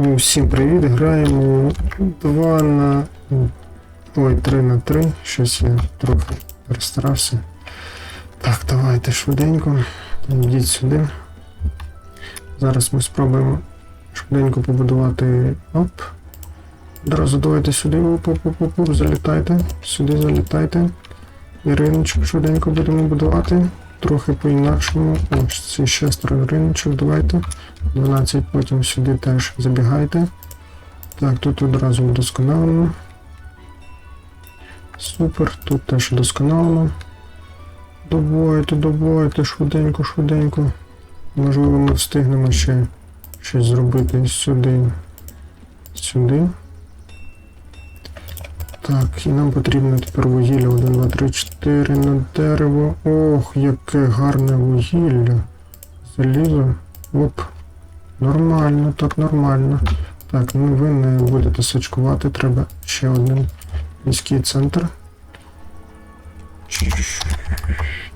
Усім привіт! Граємо 2 на. Ой, 3 на 3. Щось я трохи перестарався. Так, давайте швиденько. Йдіть сюди. Зараз ми спробуємо швиденько побудувати. Оп. Одразу давайте сюди. Оп, оп, оп, оп, залітайте. Сюди залітайте. І риночок швиденько будемо будувати. Трохи по-інакшому. Ось це шестеро риночок, давайте. 12 потім сюди теж забігайте. Так, тут одразу вдосконалимо. Супер, тут теж вдосконалимо. Добойте, добойте, швиденько, швиденько. Можливо, ми встигнемо ще щось зробити сюди. Сюди. Так, і нам потрібно тепер вугілля 1, 2, 3, 4 на дерево. Ох, яке гарне вугілля. Залізо. Оп. Нормально, так нормально. Так, ну ви не будете сачкувати, треба ще один міський центр.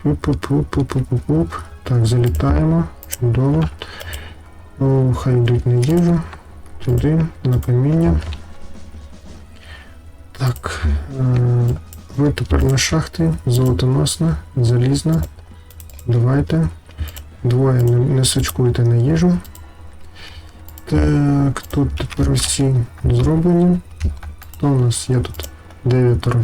Уп-уп-уп-уп-уп-уп. Так, залітаємо. Чудово. О, хай йдуть на їжу. Туди, на каміння. Так. Е ви тепер на шахти. Золотоносна, залізна. Давайте. Двоє не сачкуйте на їжу. Так, тут тепер усі зроблені. Хто у нас є тут? Дев'ятеро.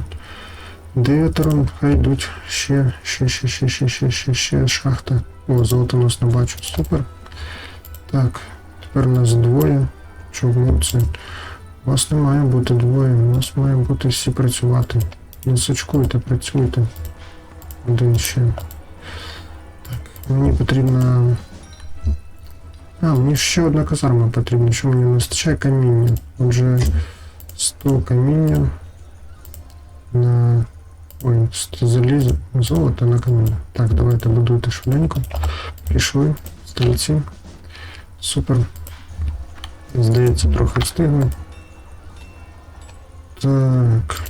Дев'ятеро, хай йдуть ще, ще, ще, ще, ще, ще, ще, ще шахта. О, золотоносна бачу, супер. Так, тепер у нас двоє. Чому це? У вас не має бути двоє, у вас має бути всі працювати. Не сачкуйте, працюйте. Один ще. Так, мені потрібно. А, мені ще одна казарма потрібна, що мені не вистачає каміння. Отже, 100 каміння на. Ой, 100 заліза, золото на каміння. Так, давайте будуйте швиденько. Пішли, стрільці. Супер. Здається, трохи встигли. Так.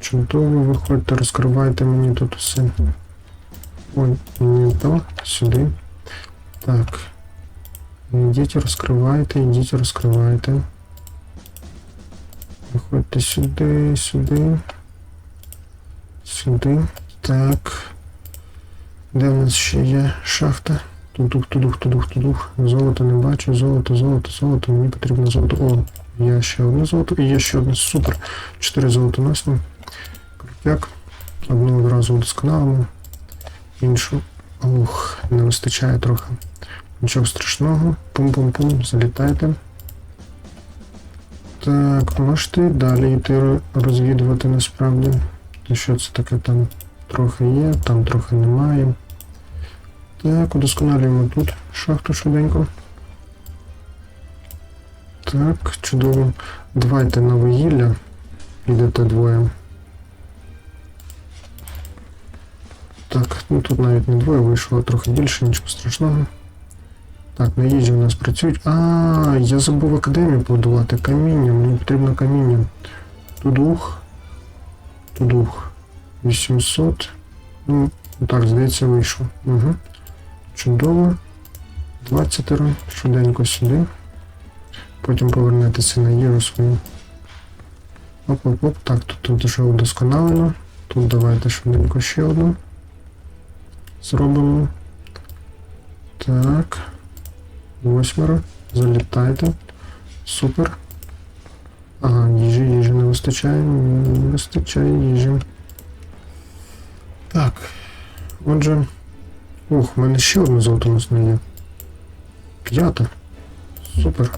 Чудово, виходьте, розкривайте мені тут усе. Ой, не то, сюди. Так. Йдіть, розкривайте, йдіть, розкривайте. Виходьте сюди, сюди. Сюди. Так. Де в нас ще є шахта? Тудух, тудух, тудух, тудух. Золото не бачу, золото, золото, золото. Мені потрібно золото. О, є ще одне золото і є ще одне. Супер. Чотири золотоносні. Крутяк. Одну одразу вдосконалимо. Іншу. Ух, не вистачає трохи. Нічого страшного. Пум-пум-пум, залітайте. Так, можете далі йти розвідувати насправді. Що це таке там трохи є, там трохи немає. Так, удосконалюємо тут шахту швиденько. Так, чудово. Давайте на вугілля. Підете двоє. Так, ну тут навіть не двоє вийшло, трохи більше, нічого страшного. Так, на їжі у нас працюють. А, я забув академію побудувати. Каміння, мені потрібно каміння. Тудух. Тудух. 800. Ну, так, здається, вийшло. Угу. Чудово. 20 швиденько сюди. Потім повернетеся на свою. Оп-оп-оп. Так, тут, тут вже удосконалено. Тут давайте швиденько ще одну. Зробимо. Так. Восьмеро. Залітайте. Супер. Ага, їжі, їжі не вистачає. Не вистачає їжі. Так. Отже. Ух, в мене ще одне золотоносне є. П'ята. Супер.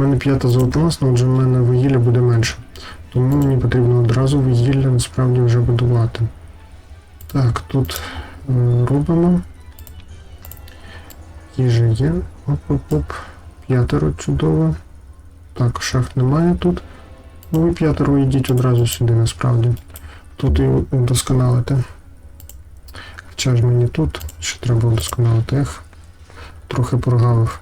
У мене п'ята золотоносна, отже в мене вугілля буде менше. Тому мені потрібно одразу вугілля насправді вже будувати. Так, тут е, робимо. Їжа є. Оп-оп-оп. П'ятеро чудово. Так, шахт немає тут. Ну ви п'ятеро йдіть одразу сюди, насправді. Тут і удосконалити. Хоча ж мені тут ще треба удосконалити. Ех. Трохи прогавив.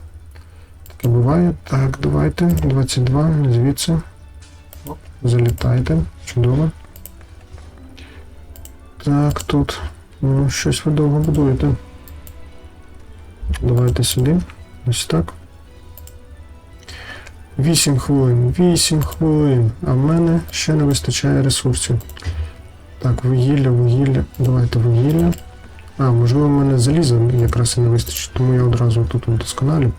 Буває. Так, давайте. 22, звідси. Залітайте. Чудово. Так, тут. Ну, щось ви довго будуєте. Давайте сюди. Ось так. 8 хвилин, 8 хвилин. А в мене ще не вистачає ресурсів. Так, вугілля, вугілля. Давайте вугілля. А, можливо, в мене заліза якраз і не вистачить, тому я одразу тут вдосконалю.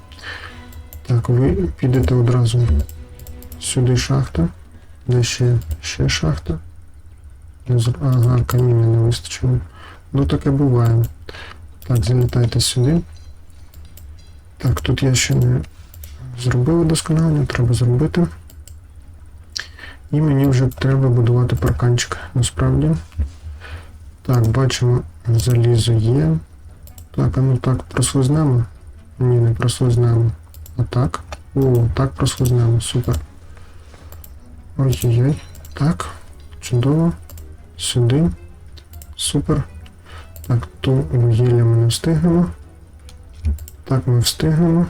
Так, ви підете одразу сюди шахта. Де ще, ще шахта. Ага, каміння не вистачило. Ну таке буває. Так, залітайте сюди. Так, тут я ще не зробив удосконалення, треба зробити. І мені вже треба будувати парканчик, насправді. Так, бачимо, залізо є. Так, а ну так, прослизнемо. Ні, не прослизнемо. А так. О, так прослизнемо, супер. Ой-ой-ой. Так, чудово. Сюди. Супер. Так, ту вугілля ми не встигнемо. Так, ми встигнемо.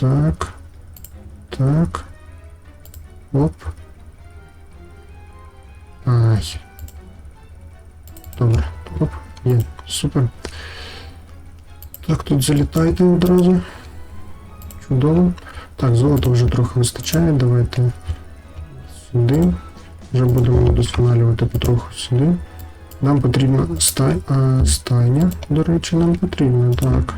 Так. Так. Оп. Ай. Добре. Оп. Є. Супер. Так, тут залітайте одразу. Чудово. Так, золота вже трохи вистачає. Давайте сюди. Вже будемо удосконалювати потроху сюди. Нам потрібна стай... а, стайня, до речі, нам потрібно, так.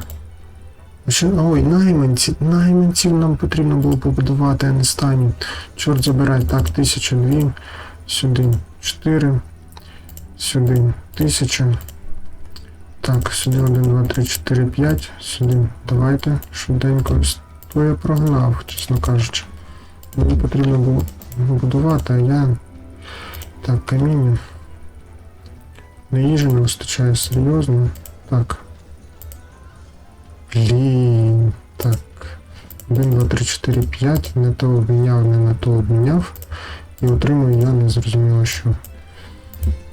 Ще... Ой, найманці, найманців нам потрібно було побудувати, а не стайню. Чорт забирай, так, тисяча дві, сюди, чотири, сюди, тисяча. Так, сюди один, два, три, чотири, п'ять, сюди. Давайте, швиденько. То я прогнав, чесно кажучи. Мені потрібно було будувати, а я. Так, каміння. На їжі не вистачає серйозно. Так. Блін. Так. 1, 2, 3, 4, 5. Не то обміняв, не на то обміняв. І отримую я не зрозуміло що.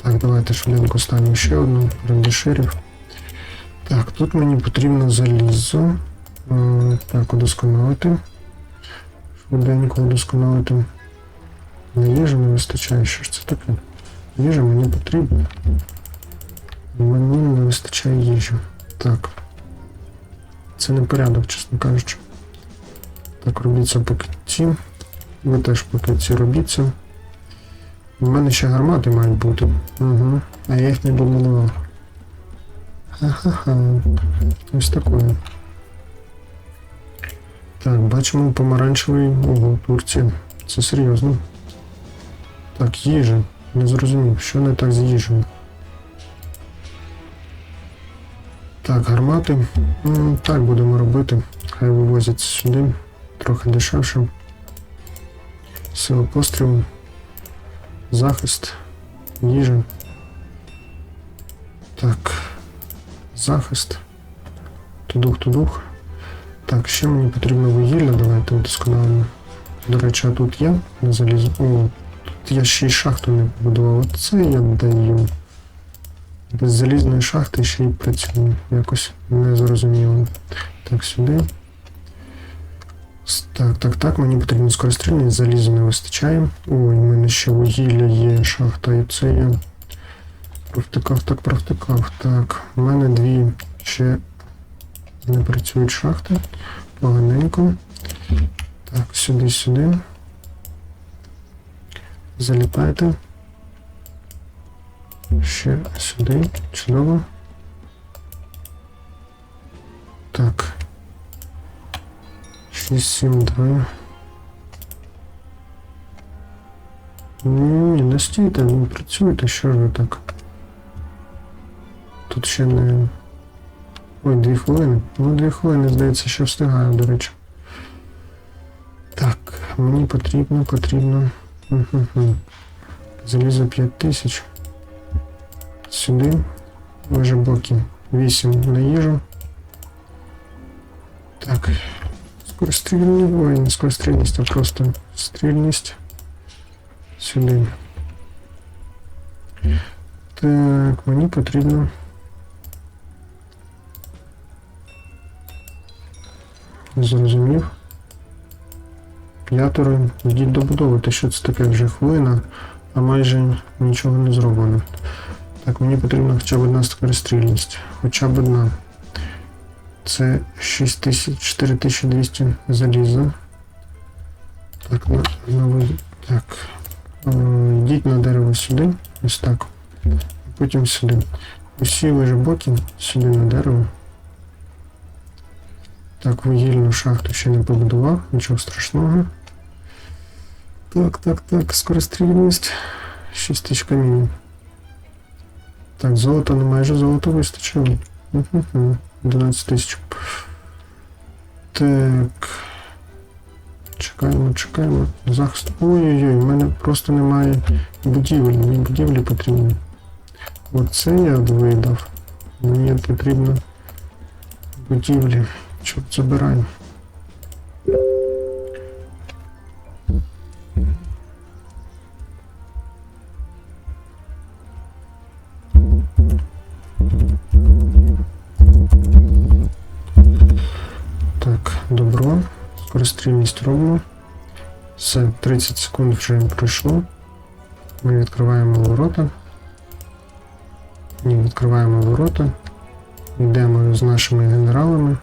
Так, давайте швиденько станемо ще одну рендішерів. Так, тут мені потрібно залізо. Е, Так, удосконалити. Швиденько удосконалити. На їжі не вистачає. Що ж це таке? Їжа мені потрібна. Мені не вистачає їжі. Так. Це не порядок, чесно кажучи. Так, робіть це поки ці. Ви теж поки ці робіть це. У мене ще гармати мають бути. Угу. А я їх не добудував. Ха-ха-ха. Ось такое. Так, бачимо помаранчевий угол Турції. Це серйозно. Так, їжа. Не зрозумів, що не так з їжею. Так, гармати. М, Так будемо робити. Хай вивозять сюди. Трохи дешевше. Сила пострілу. Захист. Їжа. Так. Захист. Тудух, тудух. Так, ще мені потрібно вугілля, давайте удосконалимо. До речі, а тут є на залізо. О, тут я ще й шахту не побудував. Оце я даю. Без залізної шахти ще й працюю. Якось не зрозуміло. Так, сюди. Так, так, так, мені потрібно скорострільність, залізу не вистачає. Ой, в мене ще вугілля є, шахта, і це я провтикав, так провтикав. Так, в мене дві ще не працюють шахти. Поганенько. Так, сюди, сюди. Залітайте. Ще сюди. Чудово. Так. 6, 7, 2. Ні, не стійте, не працюйте, що ж ви так. Тут ще не. Ой, дві хвилини. Ну, дві хвилини, здається, що встигаю, до речі. Так, мені потрібно, потрібно. Залізо 5000. Сюди. Може боки. 8 на їжу. Так. Скорострільність. Ой, не скорострільність, а просто стрільність. Сюди. Так, мені потрібно. Зрозумів. П'ятеро. Йдіть добудовувати, що це таке вже хвилина, а майже нічого не зроблено. Так, мені потрібна хоча б одна скорострільність. Хоча б одна. Це 6000, 4200 заліза. Так, на, на так. Е, Йдіть на дерево сюди, ось так. Потім сюди. Усі боки сюди на дерево. Так, вугільну шахту ще не побудував, нічого страшного. Так, так, так, скорострільність. 6 тисяч камінів. Так, золото не майже золото вистачило. Мгм, 11 тисяч. Так. Чекаємо, чекаємо. Захист. Ой-ой-ой, в мене просто немає будівель. Мені будівлі потрібні. Оце я видав. Мені потрібно будівлі. Чорт забираю. Так, добро. Скорострільність робимо. Все, 30 секунд вже пройшло. Ми відкриваємо ворота. Ні, відкриваємо ворота. Йдемо з нашими генералами.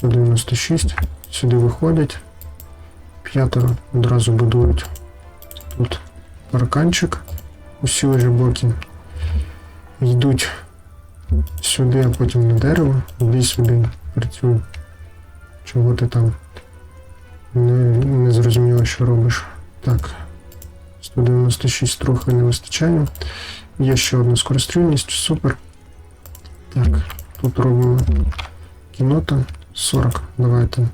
196. Сюди виходять. П'ятеро одразу будують тут парканчик. Усі вже боки йдуть сюди, а потім на дерево. Іди сюди, працюй. Чого ти там? Не, не зрозуміло, що робиш. Так. 196 трохи не вистачає. Є ще одна скорострільність, супер. Так, тут робимо кінота 40. Давайте.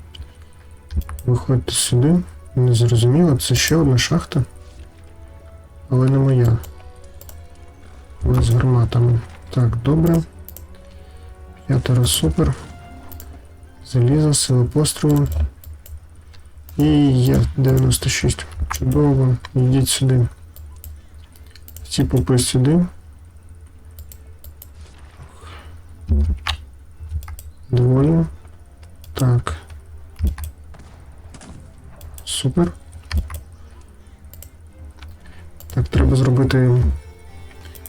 Виходьте сюди. Не зрозуміло, це ще одна шахта. Але не моя. Але з гарматами. Так, добре. П'ятеро супер. Залізо, сила пострілу. І є 96. Чудово. Йдіть сюди. Всі попи сюди. Двоє. Так. Супер. Так, зробити.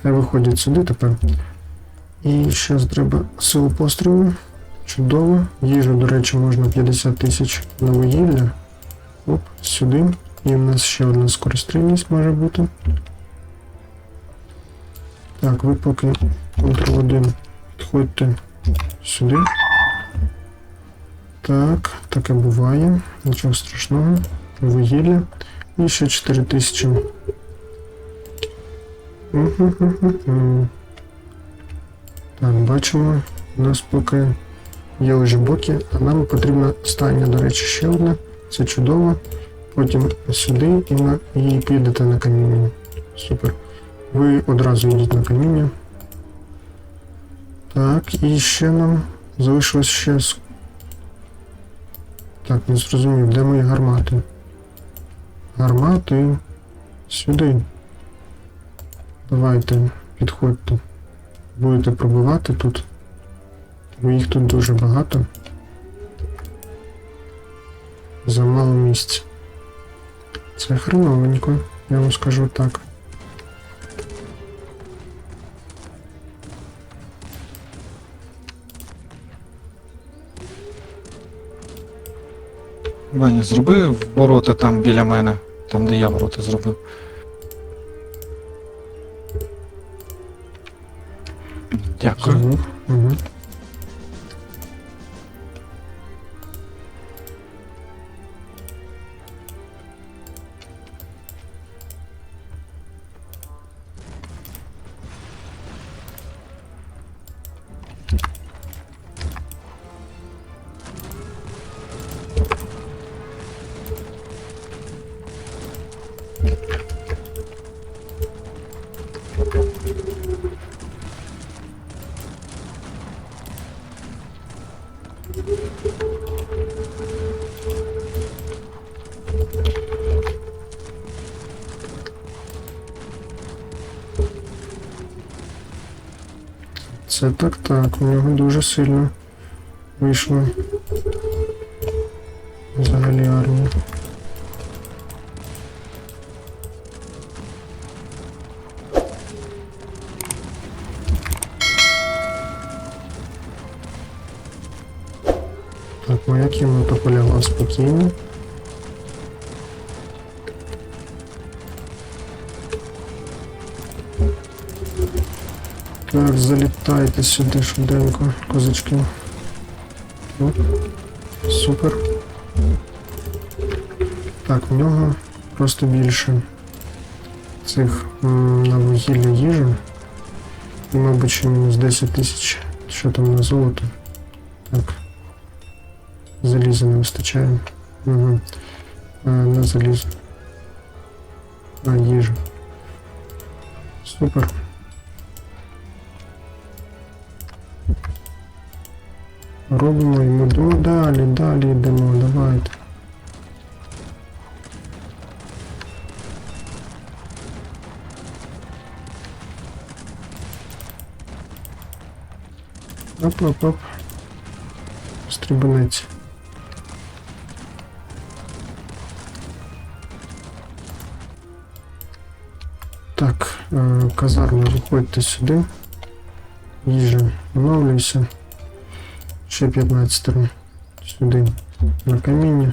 Виходять сюди тепер. І ще треба силу пострілу. Чудово. Їжу, до речі, можна 50 тисяч на вугілля. Оп, сюди. І в нас ще одна скорострільність може бути. Так, ви поки Ctrl 1 підходьте сюди. Так, таке буває. Нічого страшного. Вугілля. І ще 4 тисячі. Мгм-гм-гм-гм. Так, бачимо. У нас поки є лише боки, а нам потрібна стайня, до речі, ще одна. Це чудово. Потім сюди і, на, і підете на каміння. Супер. Ви одразу йдіть на каміння. Так, і ще нам залишилось ще. Так, не зрозумів, де мої гармати? Гармати. Сюди. Давайте, підходьте. Будете пробивати тут. Бо їх тут дуже багато. Замало місця. Це хреновенько, я вам скажу так. Ваня, зроби ворота там біля мене, там де я ворота зробив. Дякую. Це так так, у нього дуже сильно вийшло. Залітайте сюди швиденько, козачки. Оп. Супер. Так, в нього просто більше цих на вугілля їжі. І, мабуть, ще мінус 10 тисяч. Що там на золото? Так. Заліза не вистачає. Угу. А, на залізо. А, їжа. Супер. Робимо йому йдемо далі, далі йдемо, давайте. Оп-оп-оп. Стрибунець. Так, е, казарма, виходьте сюди. Їжа, оновлюйся. Ще 15 сюди на каміння.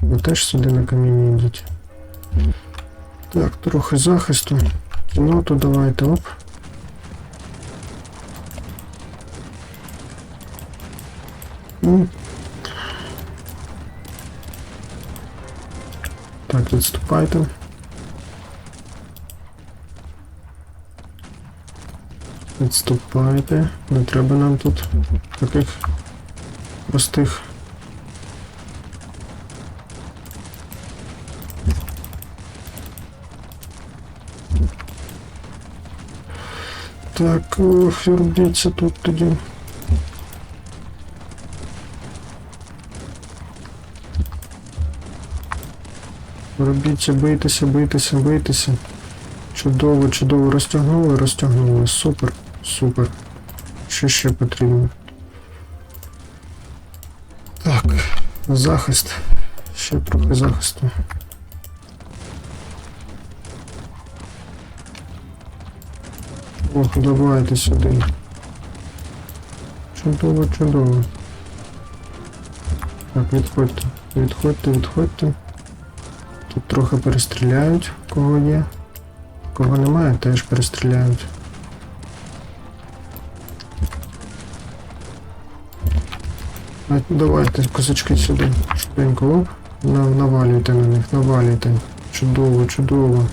Ви теж сюди на каміння йдіть. Так, трохи захисту. Кіноту давайте, оп. Ну. Так, відступайте. Відступайте. Не треба нам тут таких простих. Так, ох, тут тоді. Робіться, бийтеся, бийтеся, бийтеся. Чудово, чудово. Розтягнули, розтягнули. Супер, супер. Що ще потрібно? Захист. Ще трохи захисту. Ох, давайте сюди. Чудово, чудово. Так, відходьте. Відходьте, відходьте. Тут трохи перестріляють, кого є. Кого немає, теж перестріляють. Давайте, козачки сюди. Швиденько, оп. Навалюйте на них, навалюйте. Чудово, чудово.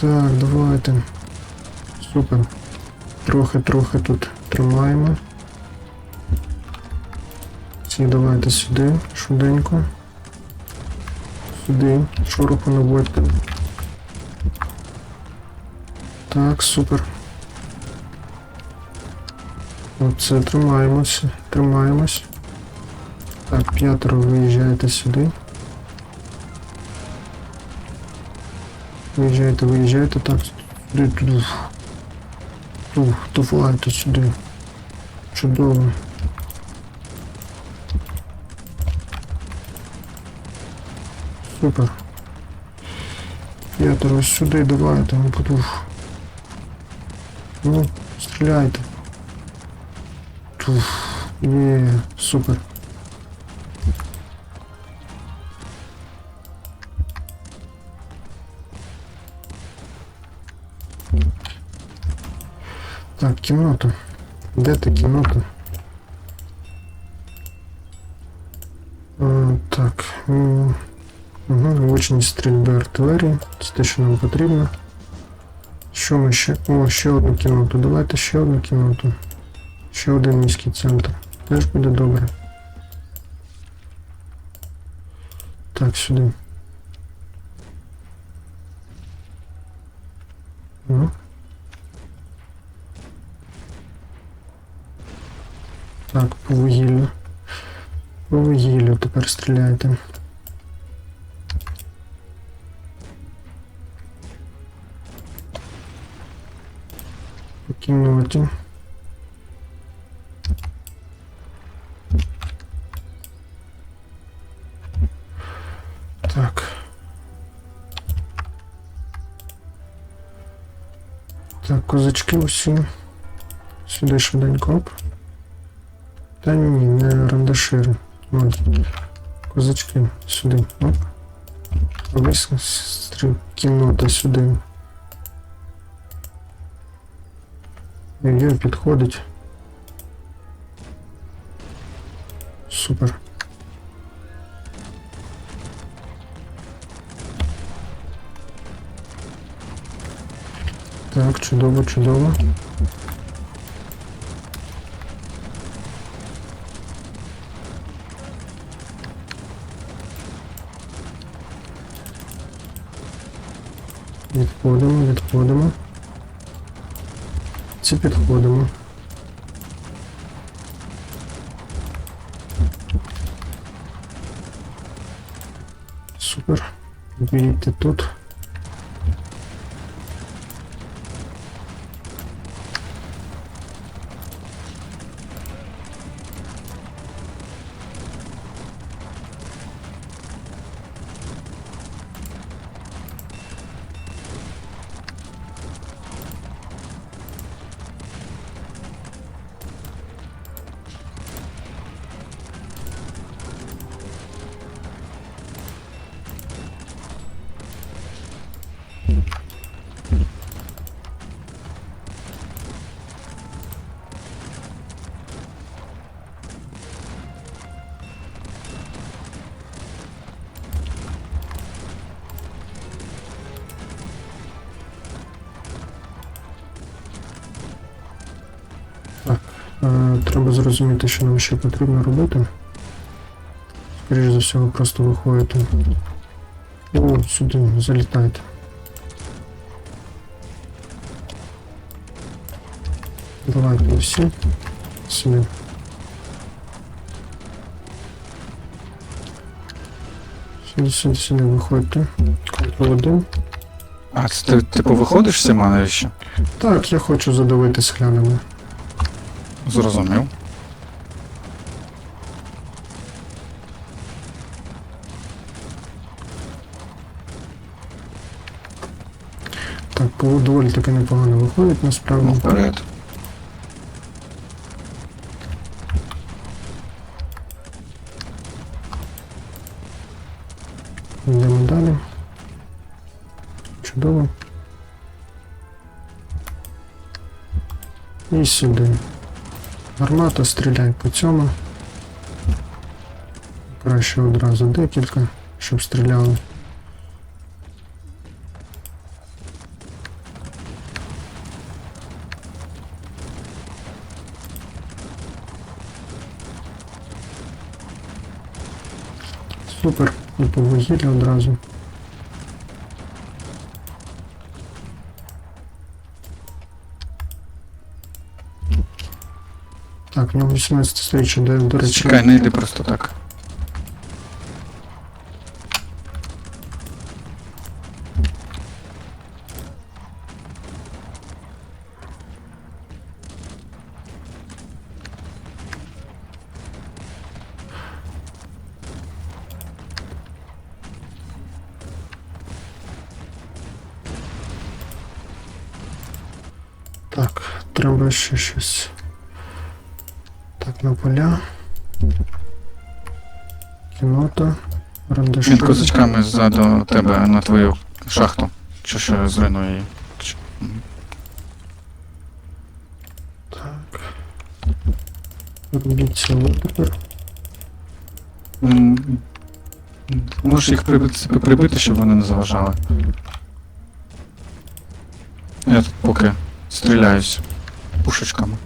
Так, давайте. Супер. Трохи-трохи тут тримаємо. Всі давайте сюди, швиденько. Сюди, шороху наводьте. Так, супер. Оце тримаємося, тримаємось. Так, п'ятеро виїжджаєте сюди. Виїжджайте, виїжджайте, так. Сюди, туди. Ух, давайте сюди. Чудово. Супер. П'ятеро сюди, давайте, ну подух. Ну, стріляйте. Туф. Є, супер. Так, кімната. Де ти кімната? А, так. Угу, влучність стрільби артилерії. Це нам потрібно. Що ми ще? О, ще одну кімнату. Давайте ще одну кімнату. Ще один міський центр. Теж буде добре. Так, сюди. Ну. Так, по вугіллю. По вугіллю тепер стріляйте. По Козачки усі. Сюди швиденько. Оп. Та ні, не рандашири. Ось. Козачки сюди. Оп. Вистріл кіннота сюди. Ой, підходить. Супер. Так, чудово, чудово. Відходимо, відходимо. Ці підходимо. Супер. Вийти тут. Треба зрозуміти, що нам ще потрібно робити. Скоріше за всього, просто виходити. О, сюди, залітайте. Давайте всі. Сюди. Сюди, сюди, сюди виходьте. Контрол 1. А, ти типу виходиш цими навіщо? Так, я хочу задавити склянами. Зрозумів. Так, по- доволі таки непогано виходить насправді. Ну, вперед. Йдемо далі. Чудово. І сюди. Гармата, стріляй по цьому. Краще одразу декілька, щоб стріляли. Супер, і по вугіллю одразу. Так, в нього 18 сторіччя, де, до речі. Чекай, не йди просто так. Так, треба ще щось. Поля. Кінота. Рандашир. Він козачками ззаду тебе на твою шахту. Чи що зруйнує її. Так. Робіть цілу тепер. Можеш їх прибити, прибити, щоб вони не заважали. Я тут поки стріляюсь пушечками.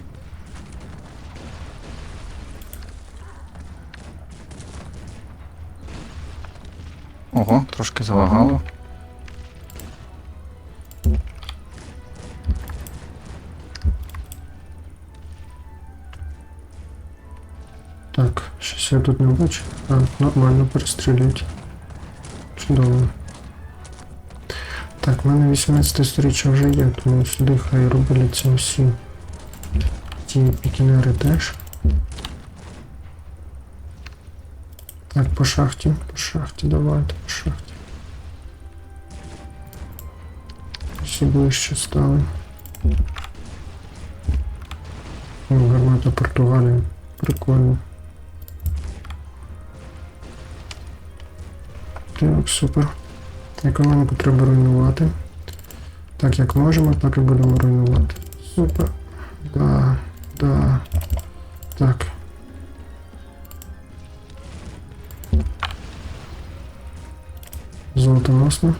Ого, трошки залагало. Так, щось я тут не бачу. А, нормально перестрілюють. Чудово. Так, в мене 18 сторіччя вже є, тому сюди хай робляться всі ті пікінери теж. Так, по шахті, по шахті, давайте, по шахті. Всі ближче стали. О, гармата Португалії прикольно. Так, супер. Економіку треба руйнувати. Так як можемо, так і будемо руйнувати. Супер. Да, да. Так. Золотоносно.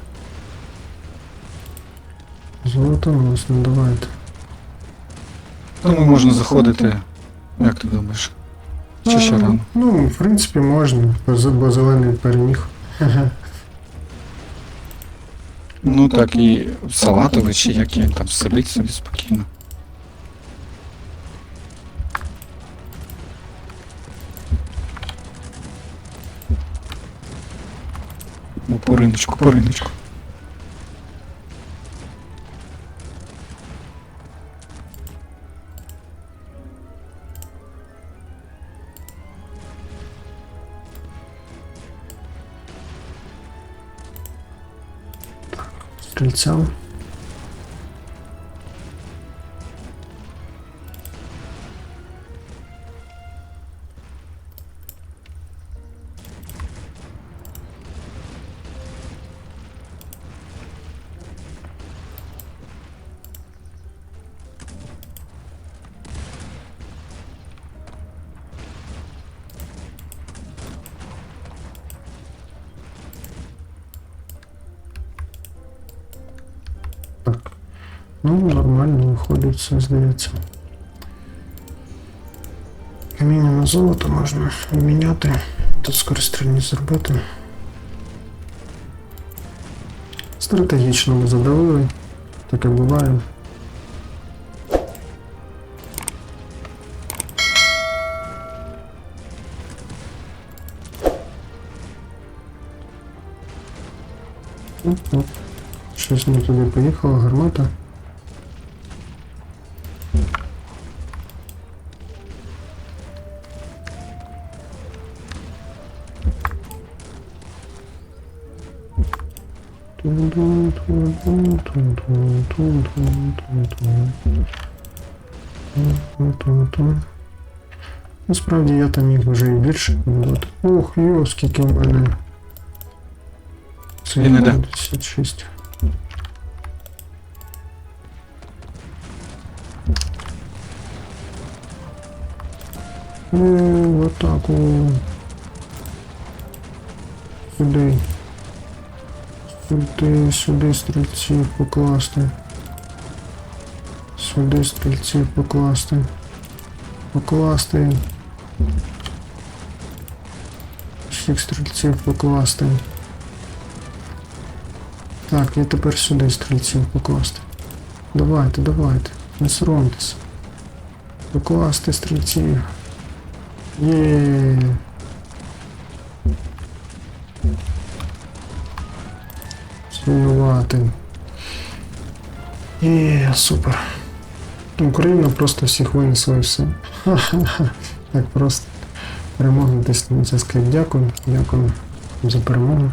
Золотоносно, давайте. Тому можна заходити. Як ти думаєш? Чи ще А, рано? Ну, в принципі, можна, бо зелений переміг. Ну так і салатовий, чи як він там сидить собі спокійно. По риночку, по риночку. Стрільцям. Ну, нормально виходить, все здається. Каміння на золото можна обміняти. Тут скорострільність зробити. Стратегічно ми задавили. Таке буває. Щось не туди поїхала гармата. Насправді я там їх вже і більше будувати. Ох, йо, скільки в мене. Це Він іде. 56. О, в атаку. Сюди. Сюди, сюди стрільців покласти. Сюди стрільців покласти. Покласти. Всіх стрільців покласти. Так, і тепер сюди стрільців покласти. Давайте, давайте, не соромтеся. Покласти стрільців. Є. Зруйнувати. Є, супер. Україна просто всіх винесла і все. Ха-ха-ха. Так просто. Перемога десь. Дякую. Дякую за перемогу.